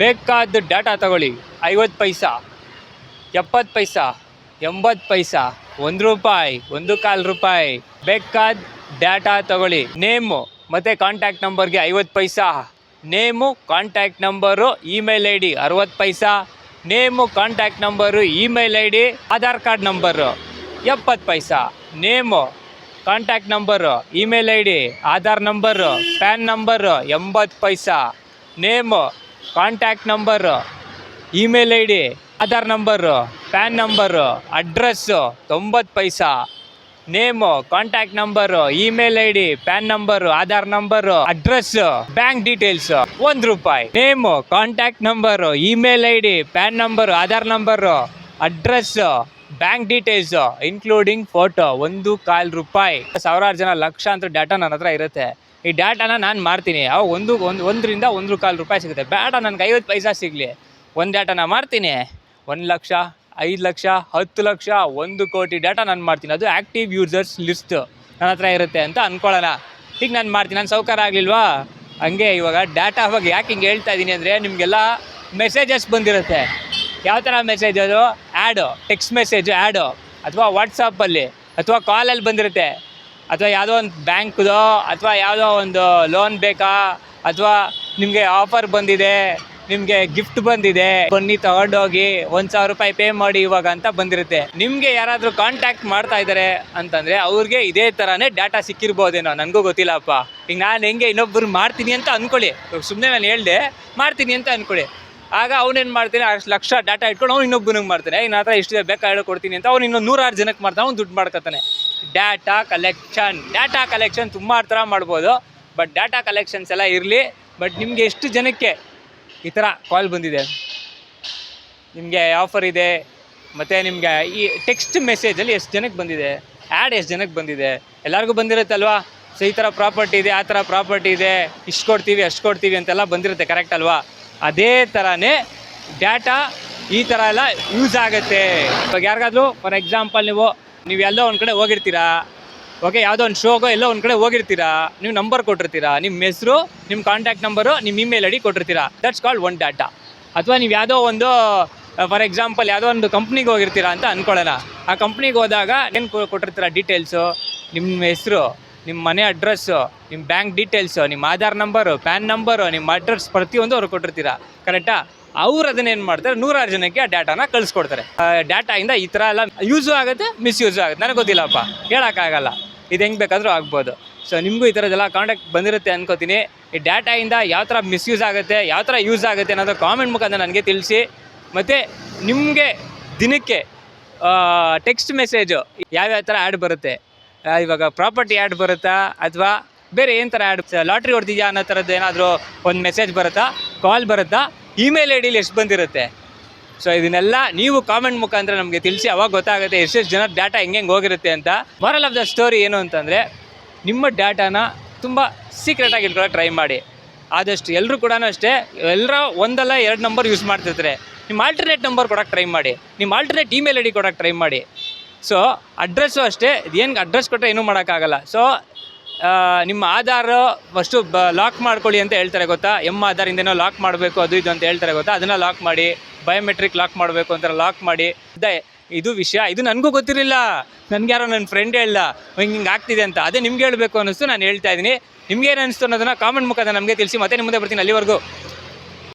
ಬೇಕಾದ ಡಾಟಾ ತಗೊಳ್ಳಿ. ಐವತ್ತು ಪೈಸಾ, ಎಪ್ಪತ್ತು ಪೈಸಾ, ಎಂಬತ್ತು ಪೈಸಾ, ಒಂದು ರೂಪಾಯಿ, ಒಂದು ಕಾಲು ರೂಪಾಯಿ. ಬೇಕಾದ ಡಾಟಾ ತಗೊಳ್ಳಿ. ನೇಮು, ಮತ್ತು ಕಾಂಟ್ಯಾಕ್ಟ್ ನಂಬರ್ಗೆ ಐವತ್ತು paisa. Name contact number email I D ಅರವತ್ತು paisa. Name contact number email I D Aadhaar card number ಎಪ್ಪತ್ತು paisa. Name contact number email I D Aadhaar number PAN number ಎಂಬತ್ತು paisa. Name contact number, email I D Aadhaar number, PAN number address ತೊಂಬತ್ತು paisa, name, contact number, email I D PAN number, Aadhaar number, address, bank details ಒಂದು ರೂಪಾಯಿ. Name, contact number, email I D PAN number, Aadhaar number, address, bank details including photo ಒಂದು ಕಾಲು ರೂಪಾಯಿ. ಸಾವಿರಾರು ಜನ ಲಕ್ಷಾಂತರ data ನನ್ನ ಹತ್ರ ಇರುತ್ತೆ. ಈ ಡಾಟಾನ ನಾನು ಮಾರ್ತೀನಿ ಅವಾಗ ಒಂದು ಒಂದು, ಒಂದರಿಂದ ಒಂದು ಕಾಲು ರೂಪಾಯಿ ಸಿಗುತ್ತೆ. ಬೇಡ, ನನಗೆ ಐವತ್ತು ಪೈಸಾ ಸಿಗಲಿ. ಒಂದು ಡಾಟಾನ ಮಾರ್ತೀನಿ ಒಂದು ಲಕ್ಷ, ಐದು ಲಕ್ಷ, ಹತ್ತು ಲಕ್ಷ, ಒಂದು ಕೋಟಿ ಡಾಟಾ ನಾನು ಮಾಡ್ತೀನಿ. ಅದು ಆ್ಯಕ್ಟಿವ್ ಯೂಸರ್ಸ್ ಲಿಸ್ಟ್ ನನ್ನ ಹತ್ರ ಇರುತ್ತೆ ಅಂತ ಅಂದ್ಕೊಳ್ಳೋಣ ಈಗ ನಾನು ಮಾಡ್ತೀನಿ. ನಾನು ಸೌಕರ್ಯ ಆಗಲಿಲ್ವಾ? ಹಂಗೆ ಇವಾಗ ಡಾಟಾ ಬಗ್ಗೆ ಯಾಕೆ ಹಿಂಗೆ ಹೇಳ್ತಾ ಇದ್ದೀನಿ ಅಂದರೆ ನಿಮಗೆಲ್ಲ ಮೆಸೇಜಸ್ ಬಂದಿರುತ್ತೆ. ಯಾವ ಥರ ಮೆಸೇಜ್ ಅದು? ಆ್ಯಡು ಟೆಕ್ಸ್ಟ್ ಮೆಸೇಜು ಆ್ಯಡು ಅಥವಾ ವಾಟ್ಸಪ್ಪಲ್ಲಿ ಅಥವಾ ಕಾಲಲ್ಲಿ ಬಂದಿರುತ್ತೆ. ಅಥವಾ ಯಾವುದೋ ಒಂದು ಬ್ಯಾಂಕ್ದೋ ಅಥವಾ ಯಾವುದೋ ಒಂದು ಲೋನ್ ಬೇಕಾ? ಅಥವಾ ನಿಮಗೆ ಆಫರ್ ಬಂದಿದೆ, ನಿಮಗೆ ಗಿಫ್ಟ್ ಬಂದಿದೆ, ಬನ್ನಿ ತಗೊಂಡೋಗಿ ಒಂದು ಸಾವಿರ ರೂಪಾಯಿ ಪೇ ಮಾಡಿ ಇವಾಗ ಅಂತ ಬಂದಿರುತ್ತೆ. ನಿಮಗೆ ಯಾರಾದರೂ ಕಾಂಟ್ಯಾಕ್ಟ್ ಮಾಡ್ತಾ ಇದ್ದಾರೆ ಅಂತಂದರೆ ಅವ್ರಿಗೆ ಇದೇ ಥರನೇ ಡಾಟಾ ಸಿಕ್ಕಿರ್ಬೋದೇನೋ, ನನಗೂ ಗೊತ್ತಿಲ್ಲಪ್ಪ. ಈಗ ನಾನು ಹೆಂಗೆ ಇನ್ನೊಬ್ಬರು ಮಾಡ್ತೀನಿ ಅಂತ ಅಂದ್ಕೊಳ್ಳಿ ಸುಮ್ಮನೆ ನಾನು ಹೇಳ್ದೆ, ಮಾಡ್ತೀನಿ ಅಂತ ಅಂದ್ಕೊಳ್ಳಿ ಆಗ ಅವನೇನು ಮಾಡ್ತೀನಿ? ಅಷ್ಟು ಲಕ್ಷ ಡಾಟಾ ಇಟ್ಕೊಂಡು ಅವ್ನು ಇನ್ನೊಬ್ಬನಿಗೆ ಮಾಡ್ತಾನೆ. ಈಗ ನನ್ನ ಹತ್ರ ಇಷ್ಟು ಬೇಕಾ ಕೊಡ್ತೀನಿ ಅಂತ ಅವ್ನು ಇನ್ನೊಂದು ನೂರಾರು ಜನಕ್ಕೆ ಮಾಡ್ತಾನೆ, ಅವ್ನು ದುಡ್ಡು ಮಾಡ್ಕೊತಾನೆ. ಡಾಟಾ ಕಲೆಕ್ಷನ್ ಡಾಟಾ ಕಲೆಕ್ಷನ್ ತುಂಬ ಥರ ಮಾಡ್ಬೋದು ಬಟ್ ಡಾಟಾ ಕಲೆಕ್ಷನ್ಸ್ ಎಲ್ಲ ಇರಲಿ ಬಟ್ ನಿಮಗೆ ಎಷ್ಟು ಜನಕ್ಕೆ ಈ ಥರ ಕಾಲ್ ಬಂದಿದೆ? ನಿಮಗೆ ಆಫರ್ ಇದೆ, ಮತ್ತು ನಿಮಗೆ ಈ ಟೆಕ್ಸ್ಟ್ ಮೆಸೇಜಲ್ಲಿ ಎಷ್ಟು ಜನಕ್ಕೆ ಬಂದಿದೆ? ಆ್ಯಡ್ ಎಷ್ಟು ಜನಕ್ಕೆ ಬಂದಿದೆ? ಎಲ್ಲರಿಗೂ ಬಂದಿರುತ್ತಲ್ವಾ? ಸೊ ಈ ಥರ ಪ್ರಾಪರ್ಟಿ ಇದೆ, ಆ ಥರ ಪ್ರಾಪರ್ಟಿ ಇದೆ, ಇಷ್ಟು ಕೊಡ್ತೀವಿ, ಅಷ್ಟು ಕೊಡ್ತೀವಿ ಅಂತೆಲ್ಲ ಬಂದಿರುತ್ತೆ ಕರೆಕ್ಟ್ ಅಲ್ವಾ? ಅದೇ ಥರನೇ ಡಾಟಾ ಈ ಥರ ಎಲ್ಲ ಯೂಸ್ ಆಗುತ್ತೆ. ಇವಾಗ ಯಾರಿಗಾದ್ರೂ ಫಾರ್ ಎಕ್ಸಾಂಪಲ್ ನೀವು ನೀವು ಎಲ್ಲೋ ಒಂದು ಕಡೆ ಹೋಗಿರ್ತೀರಾ? ಓಕೆ ಯಾವುದೋ ಒಂದು ಶೋಗೋ ಎಲ್ಲೋ ಒಂದು ಕಡೆ ಹೋಗಿರ್ತೀರಾ? ನೀವು ನಂಬರ್ ಕೊಟ್ಟಿರ್ತೀರಾ? ನಿಮ್ಮ ಹೆಸರು ನಿಮ್ಮ ಕಾಂಟ್ಯಾಕ್ಟ್ ನಂಬರು ನಿಮ್ಮ ಇಮೇಲ್ ಐ ಡಿ ಕೊಟ್ಟಿರ್ತೀರಾ? ದಟ್ಸ್ ಕಾಲ್ಡ್ ಒನ್ ಡಾಟಾ ಅಥವಾ ನೀವು ಯಾವುದೋ ಒಂದು ಫಾರ್ ಎಕ್ಸಾಂಪಲ್ ಯಾವುದೋ ಒಂದು ಕಂಪ್ನಿಗೆ ಹೋಗಿರ್ತೀರಾ ಅಂತ ಅಂದ್ಕೊಳ್ಳೋಣ ಆ ಕಂಪ್ನಿಗೆ ಹೋದಾಗ ಏನು ಕೊಟ್ಟಿರ್ತೀರಾ ಡೀಟೇಲ್ಸು ನಿಮ್ಮ ಹೆಸರು? ನಿಮ್ಮ ಮನೆ ಅಡ್ರೆಸ್ಸು ನಿಮ್ಮ ಬ್ಯಾಂಕ್ ಡೀಟೇಲ್ಸು ನಿಮ್ಮ ಆಧಾರ್ ನಂಬರು ಪ್ಯಾನ್ ನಂಬರು ನಿಮ್ಮ ಅಡ್ರೆಸ್ ಪ್ರತಿಯೊಂದು ಅವ್ರು ಕೊಟ್ಟಿರ್ತೀರಾ ಕರೆಕ್ಟಾ ಅವ್ರು ಅದನ್ನೇನು ಮಾಡ್ತಾರೆ? ನೂರಾರು ಜನಕ್ಕೆ ಆ ಡಾಟಾನ ಕಳಿಸ್ಕೊಡ್ತಾರೆ. ಡಾಟಾಯಿಂದ ಈ ಥರ ಎಲ್ಲ ಯೂಸು ಆಗುತ್ತೆ ಮಿಸ್ಯೂಸು ಆಗುತ್ತೆ. ನನಗೆ ಗೊತ್ತಿಲ್ಲಪ್ಪ. ಹೇಳೋಕ್ಕಾಗಲ್ಲ ಇದು ಹೆಂಗೆ ಬೇಕಾದರೂ ಆಗ್ಬೋದು. ಸೊ ನಿಮಗೂ ಈ ಥರದ್ದೆಲ್ಲ ಕಾಂಟ್ಯಾಕ್ಟ್ ಬಂದಿರುತ್ತೆ ಅನ್ಕೋತೀನಿ. ಈ ಡಾಟಾಯಿಂದ ಯಾವ ಥರ ಮಿಸ್ಯೂಸ್ ಆಗುತ್ತೆ, ಯಾವ ಥರ ಯೂಸ್ ಆಗುತ್ತೆ ಅನ್ನೋದು ಕಾಮೆಂಟ್ ಮುಖಾಂತರ ನನಗೆ ತಿಳಿಸಿ. ಮತ್ತು ನಿಮಗೆ ದಿನಕ್ಕೆ ಟೆಕ್ಸ್ಟ್ ಮೆಸೇಜು ಯಾವ್ಯಾವ ಥರ ಆ್ಯಡ್ ಬರುತ್ತೆ? ಇವಾಗ ಪ್ರಾಪರ್ಟಿ ಆ್ಯಡ್ ಬರುತ್ತಾ ಅಥವಾ ಬೇರೆ ಏನು ಥರ ಆ್ಯಡ್ ಲಾಟ್ರಿ ಹೊಡೆದಿದ್ಯಾ ಅನ್ನೋ ಥರದ್ದು ಏನಾದರೂ ಒಂದು ಮೆಸೇಜ್ ಬರುತ್ತಾ? ಕಾಲ್ ಬರುತ್ತಾ? ಇಮೇಲ್ ಐ ಡಿಲಿ ಎಷ್ಟು ಬಂದಿರುತ್ತೆ? ಸೊ ಇದನ್ನೆಲ್ಲ ನೀವು ಕಾಮೆಂಟ್ ಮುಖಾಂತರ ನಮಗೆ ತಿಳಿಸಿ, ಅವಾಗ ಗೊತ್ತಾಗುತ್ತೆ ಎಷ್ಟೆಷ್ಟು ಜನ ಡಾಟಾ ಹೆಂಗೆ ಹೆಂಗೆ ಹೋಗಿರುತ್ತೆ ಅಂತ. ಮಾರಲ್ ಆಫ್ ದ ಸ್ಟೋರಿ ಏನು ಅಂತಂದರೆ, ನಿಮ್ಮ ಡಾಟಾನ ತುಂಬ ಸೀಕ್ರೆಟಾಗಿ ಇಟ್ಕೊಳ್ಳೋಕೆ ಟ್ರೈ ಮಾಡಿ. ಆದಷ್ಟು ಎಲ್ಲರೂ ಕೂಡ ಅಷ್ಟೇ ಎಲ್ಲರ ಒಂದಲ್ಲ ಎರಡು ನಂಬರ್ ಯೂಸ್ ಮಾಡ್ತಿರ್ತಾರೆ. ನಿಮ್ಮ ಆಲ್ಟರ್ನೇಟ್ ನಂಬರ್ ಕೊಡೋಕೆ ಟ್ರೈ ಮಾಡಿ. ನಿಮ್ಮ ಆಲ್ಟರ್ನೇಟ್ ಇಮೇಲ್ ಐ ಡಿ ಕೊಡೋಕೆ ಟ್ರೈ ಮಾಡಿ. ಸೊ ಅಡ್ರೆಸ್ಸು ಅಷ್ಟೇ. ಏನು ಅಡ್ರೆಸ್ ಕೊಟ್ಟರೆ ಏನೂ ಮಾಡೋಕ್ಕಾಗಲ್ಲ. ಸೊ ನಿಮ್ಮ ಆಧಾರ್ ಫಸ್ಟು ಬ ಲಾಕ್ ಮಾಡ್ಕೊಳ್ಳಿ ಅಂತ ಹೇಳ್ತಾರೆ ಗೊತ್ತಾ? ಎಂ ಆಧಾರಿಂದೇನೋ ಲಾಕ್ ಮಾಡಬೇಕು, ಅದು ಇದು ಅಂತ ಹೇಳ್ತಾರೆ ಗೊತ್ತಾ? ಅದನ್ನು ಲಾಕ್ ಮಾಡಿ ಬಯೋಮೆಟ್ರಿಕ್ ಲಾಕ್ ಮಾಡಬೇಕು ಅಂತ ಲಾಕ್ ಮಾಡಿ. ಅದೇ, ಇದು ವಿಷಯ, ಇದು ನನಗೂ ಗೊತ್ತಿರಲಿಲ್ಲ. ನನಗೆ ಯಾರೋ ನನ್ನ ಫ್ರೆಂಡ್ ಹೇಳಿಲ್ಲ ಹಿಂಗೆ ಹಿಂಗೆ ಆಗ್ತಿದೆ ಅಂತ. ಅದೇ ನಿಮ್ಗೆ ಹೇಳಬೇಕು ಅನ್ನಿಸ್ತು, ನಾನು ಹೇಳ್ತಾ ಇದ್ದೀನಿ. ನಿಮ್ಗೆ ಏನು ಅನಿಸ್ತು ಅನ್ನೋದನ್ನು ಕಾಮೆಂಟ್ ಮುಖಾಂತರ ನಮಗೆ ತಿಳಿಸಿ. ಮತ್ತೆ ನಿಮ್ಮ ಮುಂದೆ ಬರ್ತೀನಿ ಅಲ್ಲಿವರೆಗೂ.